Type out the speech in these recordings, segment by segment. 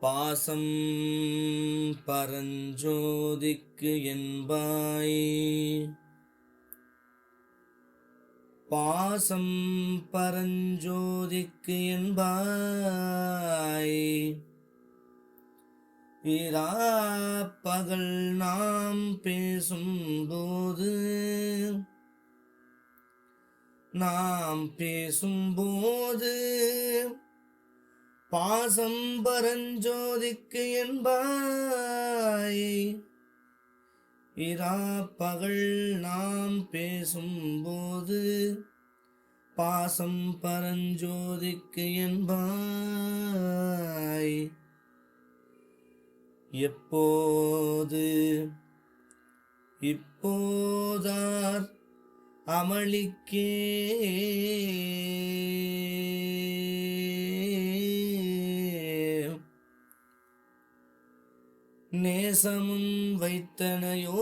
பாசம் பரஞ்சோதிக்கு என்பாய். பாசம் பரஞ்சோதிக்கு என்பாய். இரா பகல் நாம் பேசும்போது நாம் பேசும்போது பாசம் பரஞ்சோதிக்கு என்பாய். இரா பகல் நாம் பேசும்போது பாசம் பரஞ்சோதிக்கு என்பாய். எப்போது இப்போதார் அமளிக்கே. நேசமும் வைத்தனையோ?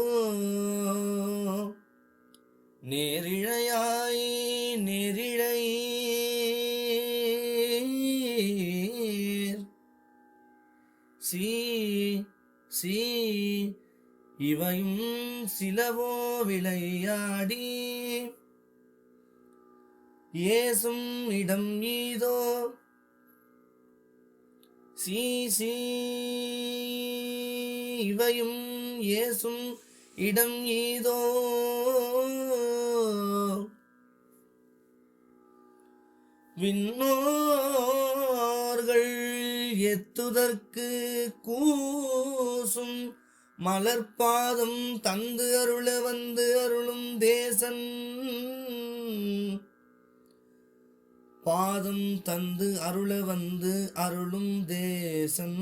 நேரிழையாய் நேரிழை. சீ சீ இவையும் சிலவோ விளையாடி. ஏசும் இடம் ஈதோ சீ சீ. இவையும் ஏசும் இடம் ஈதோ விண்ணோர்கள் எத்துதற்கு கூசும் மலர்பாதம் தந்து அருள வந்து அருளும் தேசன். பாதம் தந்து அருள வந்து அருளும் தேசன்.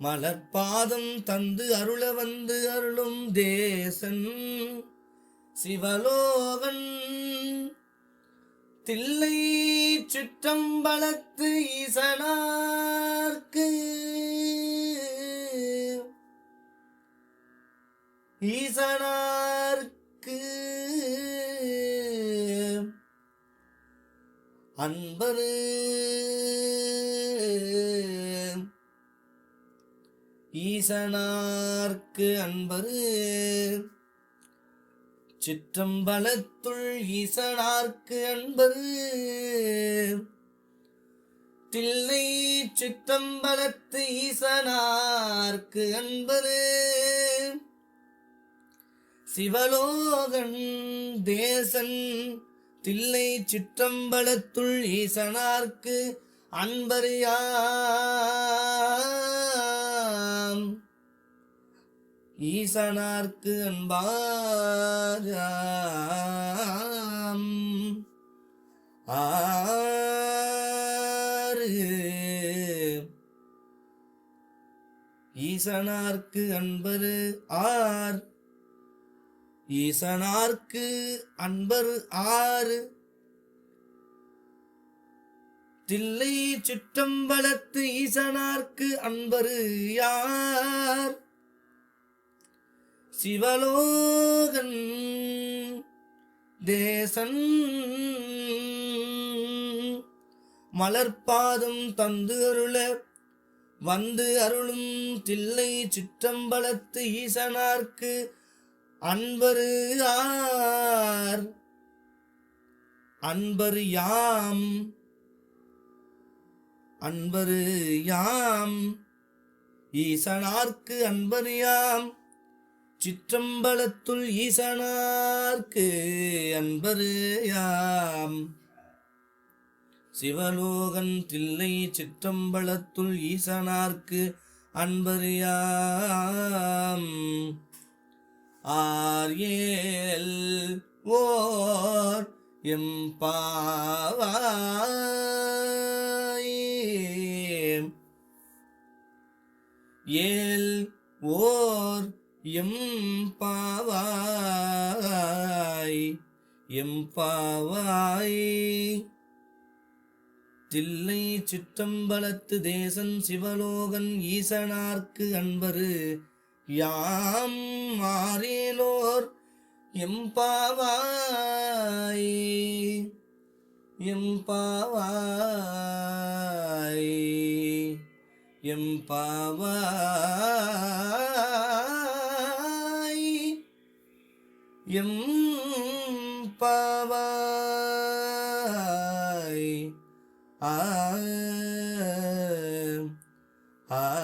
மலர்பாதம் தந்து அருள வந்து அருளும் தேசன் சிவலோகன். தில்லை சிற்றம்பலத்து ஈசனார்க்கு ஈசனார்க்கு அன்பரு ஈசனார்க்கு அன்பரு. சிற்றம்பலத்துள் ஈசனார்க்கு அன்பரு. தில்லை சிற்றம்பலத்து ஈசனார்க்கு அன்பரு. சிவலோகன் தேசன் தில்லை சிற்றம்பலத்துள் ஈசனார்க்கு அன்பரியாம் ஈசனார்க்கு அன்பாராம். ஆறு. ஈசனார்க்கு அன்பரு ஆர். ஈசனார்க்கு அன்பர் ஆறு. தில்லை சிற்றம்பலத்து ஈசனார்க்கு அன்பரு யார்? சிவலோகன் தேசன் மலர்பாதம் தந்து அருள வந்து அருளும் தில்லை சிற்றம்பலத்து ஈசனார்க்கு அன்பரு ஆர். அன்பரு யாம். அன்பரு யாம். ஈசனார்க்கு அன்பரு யாம். சிற்றம்பலத்துள் ஈசனார்க்கு அன்பரு யாம். சிவலோகன் தில்லை சிற்றம்பலத்துள் ஈசனார்க்கு அன்பரு யாம். ஆர் ஏல் ஓர் எம்பாவாய் ஏல் ஓர் எம் பாவாய் எம் பாவாய். தில்லை சிற்றம்பலத்து தேசன் சிவலோகன் ஈசனார்க்கு அன்பரு யாம் மாறேலோர் எம்பாவாய் எம்பாவாய் எம்பாவாய் எம் பாவாய். ஆ ஆ.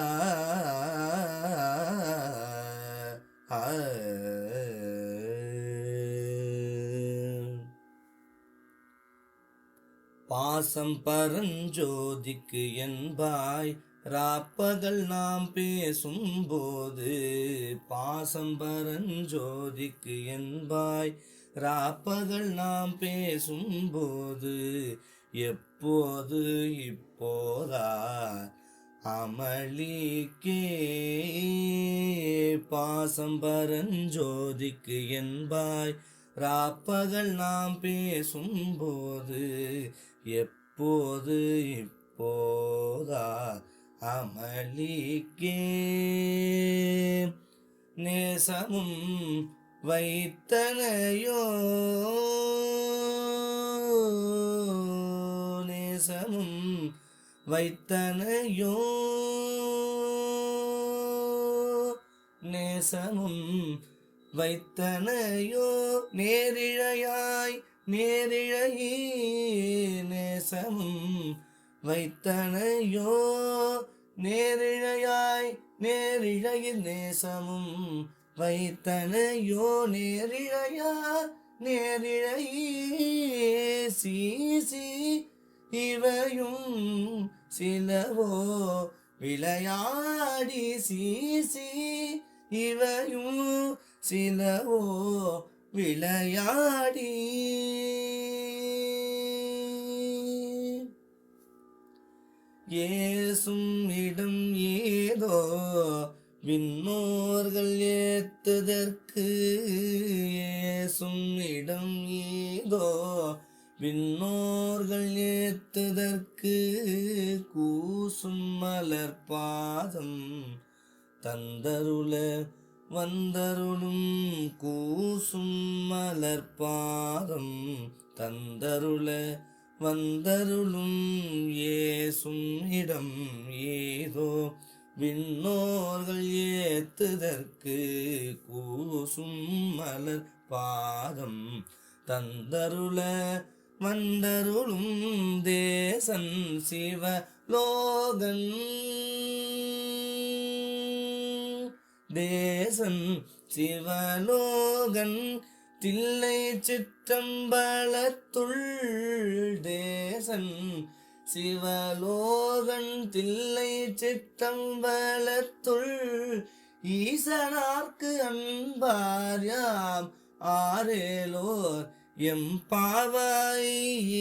பாசம் பரஞ்சோதிக்கு என்பாய். ராப்பகல் நாம் பேசும்போது பாசம் பரஞ்சோதிக்கு என்பாய். ராப்பகல் நாம் பேசும்போது எப்போது இப்போதா அமளிக்கே. பாசம் பரஞ்சோதிக்கு என்பாய். ராப்பகல் நாம் பேசும்போது எப்போது இப்போதா அமளிக்கே நேசமும் வைத்தனையோ நேசமும் வைத்தனையோ நேசமும் வைத்தனையோ நேரிழையாய் நேரிழையே நேசமும் வைத்தனையோ நேரிழையாய் நேரிழையில் நேசமும் வைத்தனையோ நேரிழையார் நேரிழையீசி இவையும் சிலவோ விளையாடி சீசி இவையும் சிலவோ விளையாடி. ஏசும் இடம் ஏதோ விண்ணோர்கள் ஏத்துதற்கு. ஏசும் இடம் ஏதோ விண்ணோர்கள் ஏத்துதற்கு. கூசும் மலர் பாதம் தந்தருள வந்தருளும். கூசும் மலர் பாதம் தந்தருள வந்தருளும் ஏசும் இடம் ஏதோ விண்ணோர்கள் ஏத்துதற்கு கூசும் மலர் பாதம் தந்தருள வந்தருளும் தேசன் சிவலோகன். தேசன் சிவலோகன். தில்லை சிற்றம்பலத்துள் தேசன் சிவலோகன் தில்லை சிற்றம்பலத்துள் ஈசனார்க்கு அன்பார்யாம் ஆரேலோர் எம் பாவாய்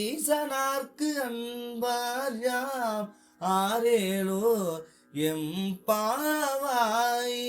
ஈசனார்க்கு அன்பார்யாம் ஆரேலோர் எம் பாவாய்